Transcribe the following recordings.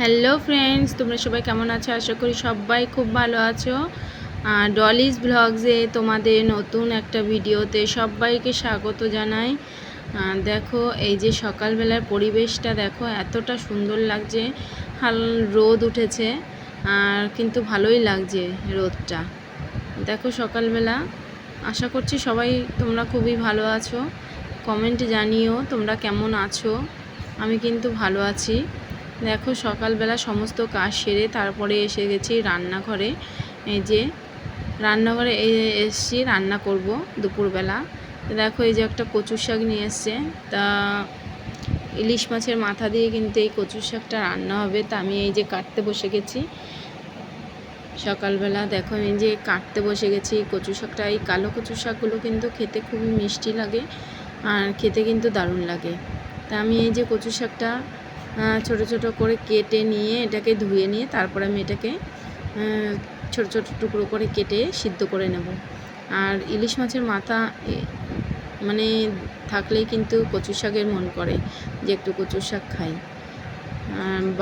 Hello friends, তোমরা সবাই কেমন আছো? আশা করি সবাই খুব ভালো আছো। ডলিস ব্লগসে তোমাদের নতুন একটা ভিডিওতে সবাইকে স্বাগত জানাই। দেখো, এই যে সকালবেলার পরিবেশটা দেখো, এতটা সুন্দর লাগছে। হাল, রোদ উঠেছে, আর কিন্তু ভালোই লাগছে রোদটা। দেখো সকালবেলা, আশা করছি সবাই তোমরা খুবই ভালো আছো। কমেন্ট জানিও তোমরা কেমন আছো। আমি কিন্তু ভালো আছি। দেখো সকালবেলা সমস্ত কাজ সেরে তারপরে এসে গেছি রান্নাঘরে। এই যে রান্নাঘরে এই এসছি, রান্না করব দুপুরবেলা। দেখো এই যে একটা কচুর শাক নিয়ে এসছে। তা ইলিশ মাছের মাথা দিয়ে কিন্তু এই কচুর শাকটা রান্না হবে। তা আমি এই যে কাটতে বসে গেছি। সকালবেলা দেখো আমি যে কাটতে বসে গেছি। কচু শাকটা, এই কালো কচু শাকগুলো কিন্তু খেতে খুবই মিষ্টি লাগে আর খেতে কিন্তু দারুণ লাগে। তা আমি এই যে কচু শাকটা ছোট ছোট করে কেটে নিয়ে এটাকে ধুয়ে নিয়ে তারপরে আমি এটাকে ছোট ছোট টুকরো করে কেটে সিদ্ধ করে নেব। আর ইলিশ মাছের মাথা মানে থাকলেই কিন্তু কচু শাকের মন করে যে একটু কচু শাক খাই।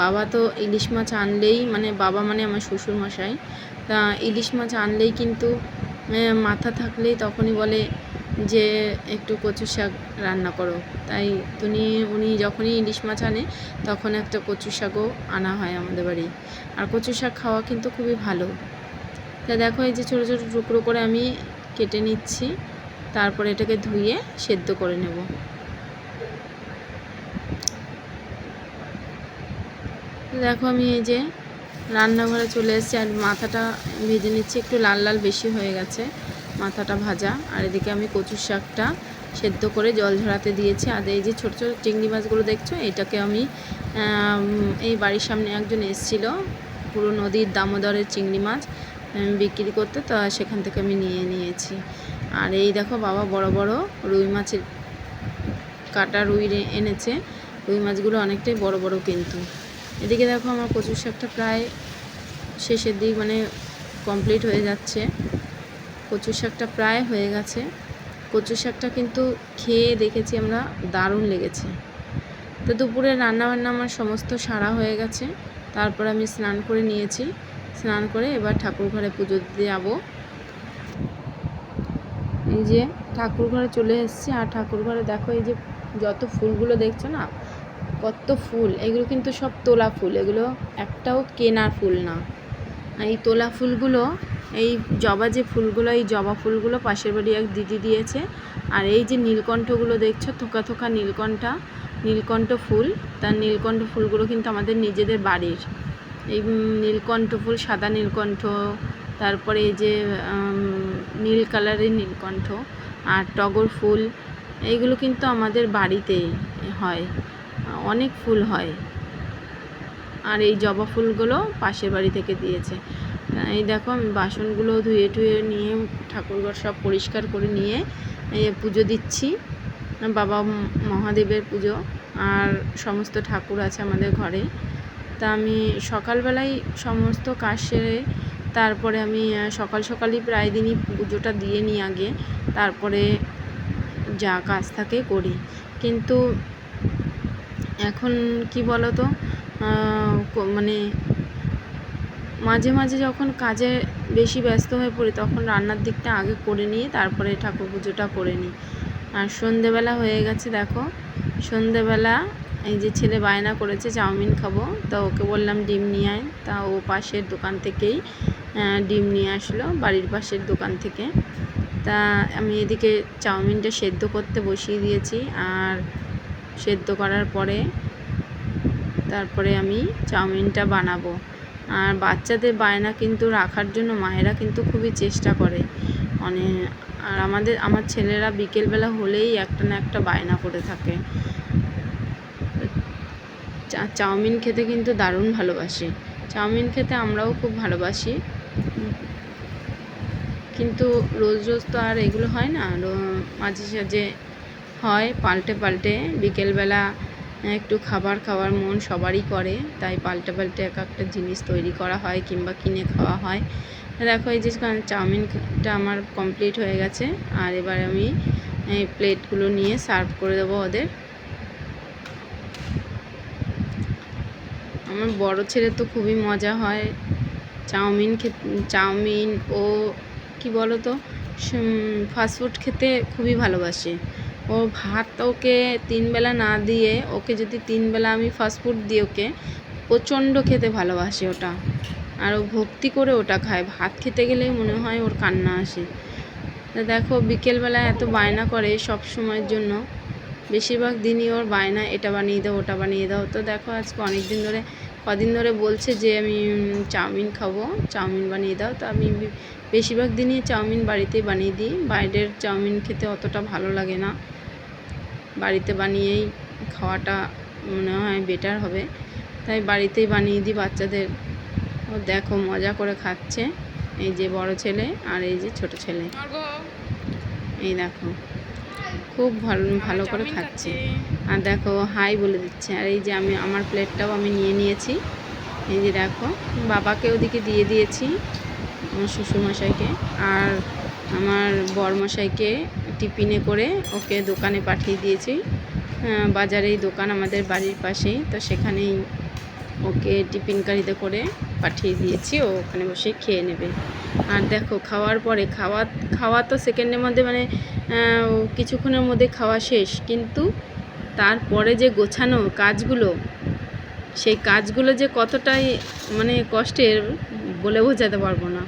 বাবা তো ইলিশ মাছ আনলেই মানে বাবা মানে আমার শ্বশুর মশাই তা ইলিশ মাছ আনলেই কিন্তু মাথা থাকলেই তখনই বলে যে একটু কচু শাক রান্না করো। তাই তুমি উনি যখনই ইলিশ মাছ আনে, তখন একটা কচু শাকও আনা হয় আমাদের বাড়ি। আর কচু শাক খাওয়া কিন্তু খুবই ভালো। তা দেখো, এই যে ছোটো ছোটো টুকরো করে আমি কেটে নিচ্ছি। তারপরে এটাকে ধুয়ে সেদ্ধ করে নেব। দেখো, আমি এই যে রান্নাঘরে চলে এসেছি আর মাথাটা ভেজে নিচ্ছি, একটু লাল লাল বেশি হয়ে গেছে। মাথাটা ভাজা। আর এদিকে আমি কচুর শাকটা সেদ্ধ করে জল ঝরাতে দিয়েছি। আর এই যে ছোটো ছোটো চিংড়ি মাছগুলো দেখছ, এটাকে আমি এই বাড়ির সামনে একজন এসেছিল, পুরো নদীর দামোদরের চিংড়ি মাছ বিক্রি করতে, তো সেখান থেকে আমি নিয়ে নিয়েছি। আর এই দেখো বাবা, বড় বড় রুই মাছের কাটা রুই এনেছে। রুই মাছগুলো অনেকটাই বড় বড় কিন্তু। এদিকে দেখো আমার কচুর শাকটা প্রায় শেষের দিক মানে কমপ্লিট হয়ে যাচ্ছে। কচু শাকটা প্রায় হয়ে গেছে। কচু শাকটা কিন্তু খেয়ে দেখেছি আমরা দারুণ লেগেছে। তো দুপুরে রান্নাবান্না আমার সমস্ত সারা হয়ে গেছে। তারপর আমি স্নান করে নিয়েছি। স্নান করে এবার ঠাকুর ঘরে পুজো দিতে যাব। এই যে ঠাকুর ঘরে চলে এসেছি আর ঠাকুর ঘরে দেখো এই যে যত ফুলগুলো দেখছ না, কত ফুল। এগুলো কিন্তু সব তোলা ফুল। এগুলো একটাও কেনার ফুল না। এই তোলা ফুলগুলো এই জবা যে ফুলগুলো, এই জবা ফুলগুলো পাশের বাড়ি এক দিদি দিয়েছে। আর এই যে নীলকণ্ঠগুলো দেখছ, থোকা থোকা নীলকণ্ঠা, নীলকণ্ঠ ফুল, তার নীলকণ্ঠ ফুলগুলো কিন্তু আমাদের নিজেদের বাড়ির। এই নীলকণ্ঠ ফুল, সাদা নীলকণ্ঠ, তারপরে এই যে নীল কালারের নীলকণ্ঠ আর টগর ফুল, এইগুলো কিন্তু আমাদের বাড়িতে হয়। অনেক ফুল হয়। আর এই জবা ফুলগুলো পাশের বাড়ি থেকে দিয়েছে। এই দেখো আমি বাসনগুলো ধুয়ে টুয়ে নিয়ে ঠাকুরঘর সব পরিষ্কার করে নিয়ে পুজো দিচ্ছি। বাবা মহাদেবের পুজো আর সমস্ত ঠাকুর আছে আমাদের ঘরে। তা আমি সকালবেলায় সমস্ত কাজ সেরে তারপরে আমি সকাল সকালই প্রায় দিনই পুজোটা দিয়ে নিই আগে। তারপরে যা কাজ থাকে করি। কিন্তু এখন কি বলো তো মানে মাঝে মাঝে যখন কাজে বেশি ব্যস্ত হয়ে পড়ি, তখন রান্নার দিকটা আগে করে নিয়ে তারপরে ঠাকুর পুজোটা করে নিই। আর সন্ধেবেলা হয়ে গেছে, দেখো। সন্ধেবেলা এই যে ছেলে বায়না করেছে, চাউমিন খাব। তা ওকে বললাম, ডিম নিয়ে আয়। তা ও পাশের দোকান থেকেই ডিম নিয়ে আসলো, বাড়ির পাশের দোকান থেকে। তা আমি এদিকে চাউমিনটা সেদ্ধ করতে বসিয়ে দিয়েছি, আর সেদ্ধ করার পরে, তারপরে আমি চাউমিনটা বানাবো। আর বাচ্চাদের বায়না কিন্তু রাখার জন্য মায়েরা কিন্তু খুবই চেষ্টা করে। অনেক আর আমাদের, আমার ছেলেরা বিকেলবেলা হলেই একটা না একটা বায়না করে থাকে। চাউমিন খেতে কিন্তু দারুণ ভালোবাসি। চাউমিন খেতে আমরাও খুব ভালোবাসি। কিন্তু রোজ রোজ তো আর এগুলো হয় না। মাঝে সাঝে হয়, পাল্টে পাল্টে। বিকেলবেলা একটু খাবার খাওয়ার মন সবারই করে, তাই পাল্টে পাল্টে এক একটা জিনিস তৈরি করা হয় কিংবা কিনে খাওয়া হয়। দেখো এই যে চাউমিনটা আমার কমপ্লিট হয়ে গেছে, আর এবার আমি এই প্লেটগুলো নিয়ে সার্ভ করে দেবো ওদের। আমার বড় ছেলে তো খুবই মজা হয়। চাউমিন চাউমিন ও কি বলো তো ফাস্টফুড খেতে খুবই ভালোবাসে। ও ভাত ওকে তিনবেলা না দিয়ে, ওকে যদি তিনবেলা আমি ফাস্টফুড দিই ওকে, প্রচণ্ড খেতে ভালোবাসে ওটা। আর ও ভক্তি করে ওটা খায়। ভাত খেতে গেলেই মনে হয় ওর কান্না আসে। দেখো বিকেলবেলা এত বায়না করে সব সময়ের জন্য। বেশিরভাগ দিনই ওর বায়না এটা বানিয়ে দাও ওটা বানিয়ে দাও। তো দেখো আজকে অনেক দিন ধরে কদিন ধরে বলছে যে আমি চাউমিন খাব চাউমিন বানিয়ে দাও। তো আমি বেশিরভাগ দিনই চাউমিন বাড়িতেই বানিয়ে দিই। বাইরের চাউমিন খেতে অতটা ভালো লাগে না। বাড়িতে বানিয়েই খাওয়াটা মনে হয় বেটার হবে। তাই বাড়িতেই বানিয়ে দিই বাচ্চাদের। ও দেখো মজা করে খাচ্ছে। এই যে বড় ছেলে আর এই যে ছোট ছেলে। এই দেখো। খুব ভালো ভালো করে খাচ্ছে। আর দেখো হাই বলে দিচ্ছে। আর এই যে আমি আমার প্লেটটাও আমি নিয়ে নিয়েছি। এই যে দেখো বাবাকে ওদিকে দিয়ে দিয়েছি আমার শ্বশুরমশাইকে। আর আমার বরমশাইকে টিফিনে করে ওকে দোকানে পাঠিয়ে দিয়েছি। বাজারেই দোকান আমাদের বাড়ির পাশেই। তো সেখানেই ওকে টিফিন গাড়িতে করে পাঠিয়ে দিয়েছি, ও ওখানে বসে খেয়ে নেবে। আর দেখো, খাওয়ার পরে, খাওয়া খাওয়া তো সেকেন্ডের মধ্যে মানে কিছুক্ষণের মধ্যে খাওয়া শেষ। কিন্তু তারপরে যে গোছানো কাজগুলো, সেই কাজগুলো যে কতটাই মানে কষ্টের বলে বোঝাতে পারব না।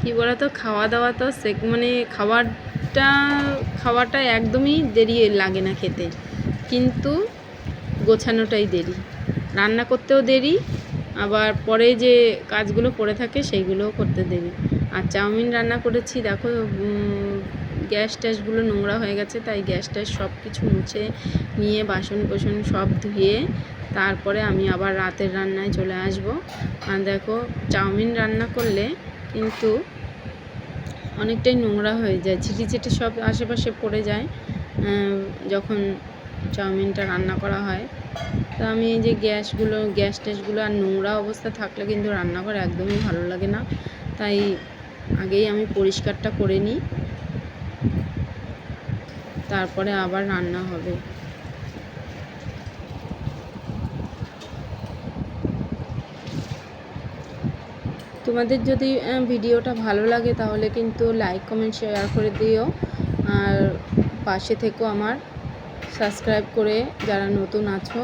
কী বলতো খাওয়া দাওয়া তো সে মানে খাবারটা, খাওয়াটা একদমই দেরি লাগে না খেতে। কিন্তু গোছানোটাই দেরি। রান্না করতেও দেরি আবার পরে যে কাজগুলো পড়ে থাকে সেইগুলোও করতে দেবে আর চাউমিন রান্না করেছি, দেখো গ্যাস ট্যাসগুলো নোংরা হয়ে গেছে, তাই গ্যাস ট্যাস সব কিছু মুছে নিয়ে বাসন কোসন সব ধুয়ে তারপরে আমি আবার রাতের রান্নায় চলে আসব। আর দেখো, চাউমিন রান্না করলে কিন্তু অনেকটাই নোংরা হয়ে যায়, ছিটি সব আশেপাশে পড়ে যায় যখন চাউমিনটা রান্না করা হয়। তো আমি এই যে গ্যাসগুলো, গ্যাস ট্যাসগুলো আর নোংরা অবস্থা থাকলে কিন্তু রান্নাঘর একদমই ভালো লাগে না। তাই আগেই আমি পরিষ্কারটা করে নিই। তারপরে আবার রান্না হবে। তোমাদের যদি ভিডিওটা ভালো লাগে তাহলে কিন্তু লাইক, কমেন্ট, শেয়ার করে দিও। আর পাশে থেকো আমার। সাবস্ক্রাইব করে যারা নতুন আছো,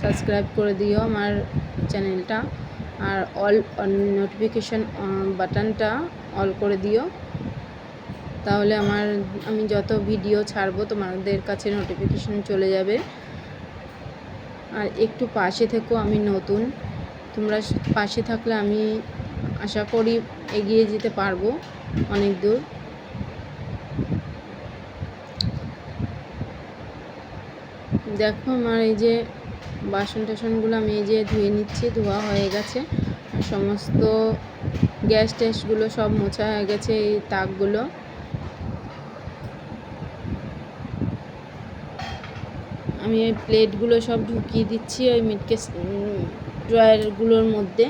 সাবস্ক্রাইব করে দিও আমার চ্যানেলটা। আর অল নোটিফিকেশান বাটনটা অল করে দিও। তাহলে আমার, আমি যত ভিডিও ছাড়বো তোমাদের কাছে নোটিফিকেশান চলে যাবে। আর একটু পাশে থেকো, আমি নতুন। তোমরা পাশে থাকলে আমি আশা করি এগিয়ে যেতে পারব অনেক দূর। দেখো আমার এই যে বাসন টাসনগুলো আমি এই যে ধুয়ে নিচ্ছি, ধোয়া হয়ে গেছে। সমস্ত গ্যাস ট্যাসগুলো সব মোছা হয়ে গেছে এই তাকগুলো। আমি এই প্লেটগুলো সব ঢুকিয়ে দিচ্ছি ওই মিটকে ড্রয়ারগুলোর মধ্যে।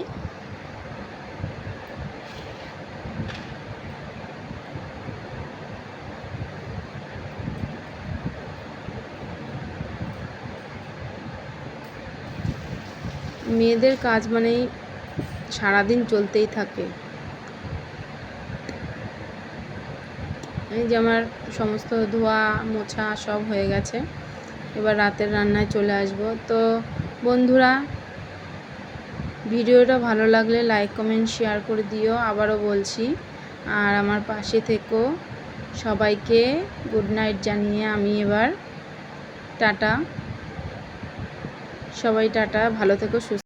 মেয়েদের কাজ মানেই সারাদিন চলতেই থাকে। এই যে আমার সমস্ত ধোয়া, মোছা সব হয়ে গেছে। এবার রাতের রান্নায় চলে আসব। তো বন্ধুরা, ভিডিওটা ভালো লাগলে লাইক, কমেন্ট, শেয়ার করে দিও। আবারও বলছি, আর আমার পাশে থেকো। সবাইকে গুড নাইট জানিয়ে আমি এবার টাটা। সবাই টাটা, ভালো থেকো, সুস্থ